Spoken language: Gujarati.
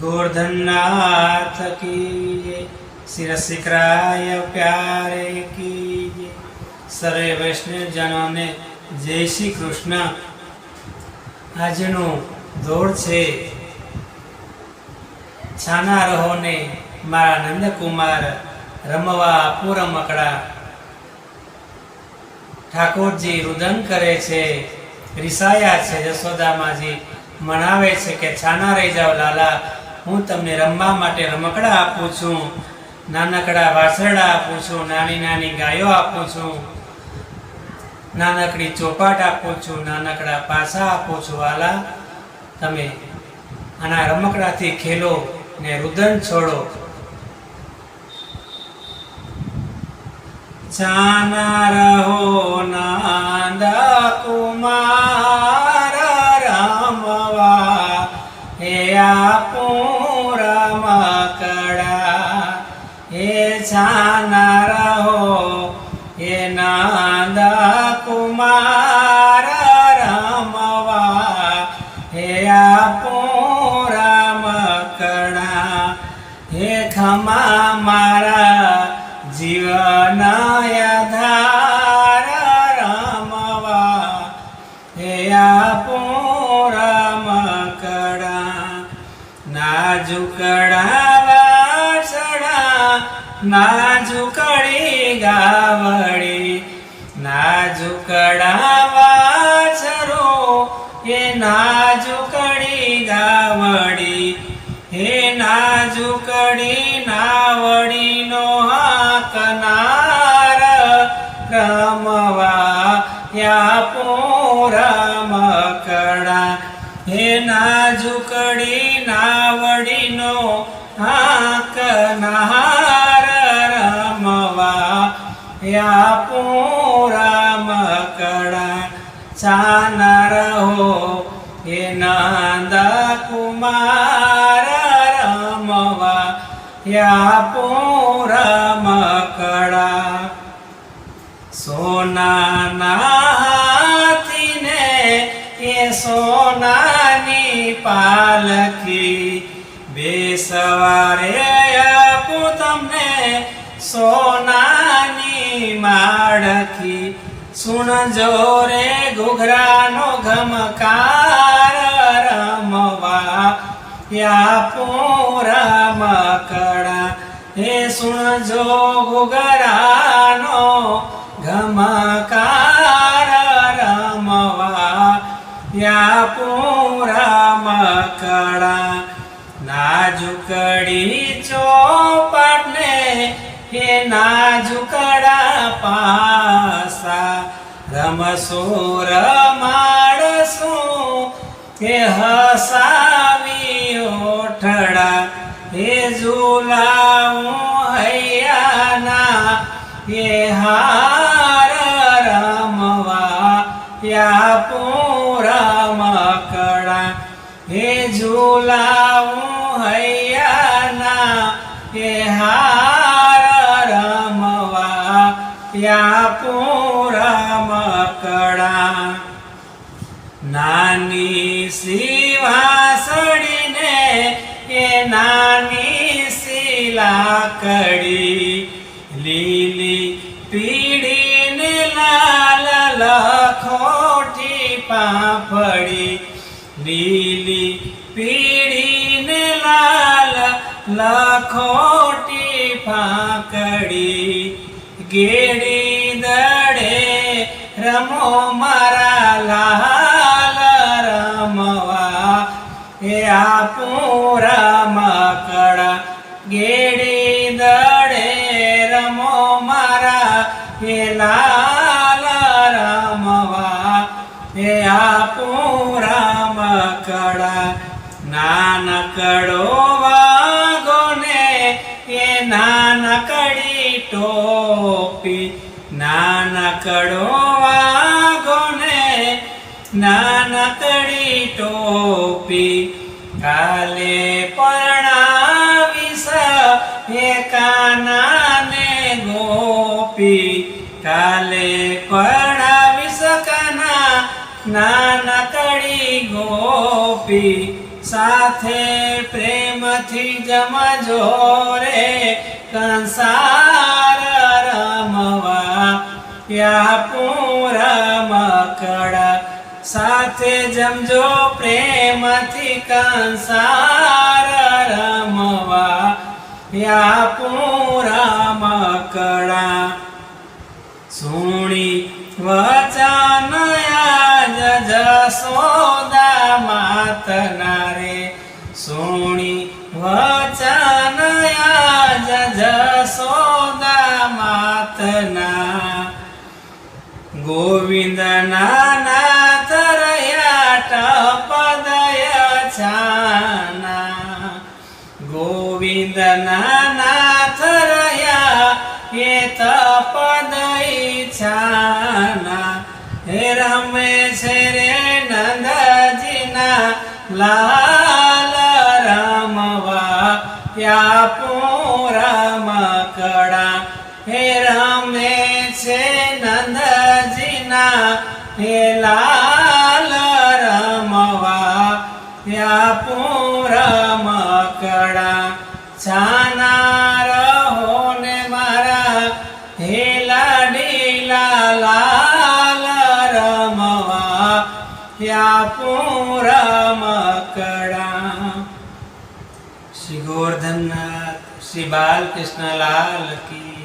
गोवर्धननाथ की जय શિરસિકરાય પ્યારે કી જય. સર્વે વૈષ્ણવજનોને જય શ્રી કૃષ્ણ આજનું દોડ છે છાના રહોને મારા નંદકુમાર રમવા પૂરમકડા ઠાકોરજી રુદન કરે છે રિસાયા છે જશોદામાજી મનાવે છે કે છાના રહી જાઓ લાલા હું તમને રમવા માટે રમકડા આપું છું, નાનકડા વાસરડા આપું છું, નાની નાની ગાયો આપું છું, નાનકડી ચોપાટ આપું છું, નાનકડા પાસા આપું છું. વાલા, તમે આના રમકડાથી ખેલો ને રુદન છોડો. જાના રહો નાંદા જાના રહો હે નાંદા કુમાર રમવા હે આપો રમકડા હે ખમા મારા જીવનાય ધાર રમવા હે આપો રમકડા નાજુકડા વાસડા નાજુકડી ગાવડી નાજુકડા વાછરો એ નાજુકડી ગાવડી હે નાજુકડી નાવડીનો હાકનાર રમવા યા રમકડા હે નાજુકડી નાવડીનો યા મકડા ચાના રહો હે નાંદા કુમાર રમવા. યા મકડા સોનાના હાથીને એ સોનાની પાલખી બે સવારે આપું તમને સોનાની માળખી. સુણજો રે ઘૂઘરાનો ઘમકાર રમવા. યા રમકડા હે સુણજો ઘૂઘરાનો ઘમકાર રમવા. યા રમકડા નાજુકડી ચોપાટને રમસો રમાડશું હે હસાવી ઓઠડા. એ ઝુલાવું હૈયાના કે હાર રમવા. યા પૂરા મકડા. એ ઝુલાવું યા મકડા નાની શિવાસડીને એ નાની શિલાકડી. લીલી પીડીને લાલ લખોટી પાપડી લીલી પીડીને લાલ લખોટી ફાકડી ગેડી રમો મારા લાલ રમવા. એ આપું રમકડા. ગેડી દડે રમો મારા. એ લાલ રમવા. એ આપું રમકડા. નાનકડો વાગોને એ નાનકડી ટોપી. નાનકડો વાઘોને નાનકડી ટોપી કાલે પરણાવીશ એ કાનાને ગોપી. કાલે પરણાવીશ કાના નાનકડી ગોપી. સાથે પ્રેમથી જમજો રે કંસાર રમવા, યા પૂરમ કડા સાથે જમજો પ્રેમથી કંસાર રમવા, યા પૂરમ કડા સુણી વચન આજ જસોદા માતના રે માતના. ગોવિંદ નાના રહ્યા પદય છાના ગોવિંદ નાથ રહ્યા એ તપદઈ છાના હે રમે છે રે નંદજીના. લાલ રમવા, ત્યાં પૂરમ કડા લાલ રમવા ત્યાં પૂરમ કડા છાના રહો ને મારા હે લાડીલા લાલ રમવા ત્યાં પૂરમ કડા શ્રી ગોવર્ધનનાથ, શ્રી બાલકૃષ્ણ લાલ કી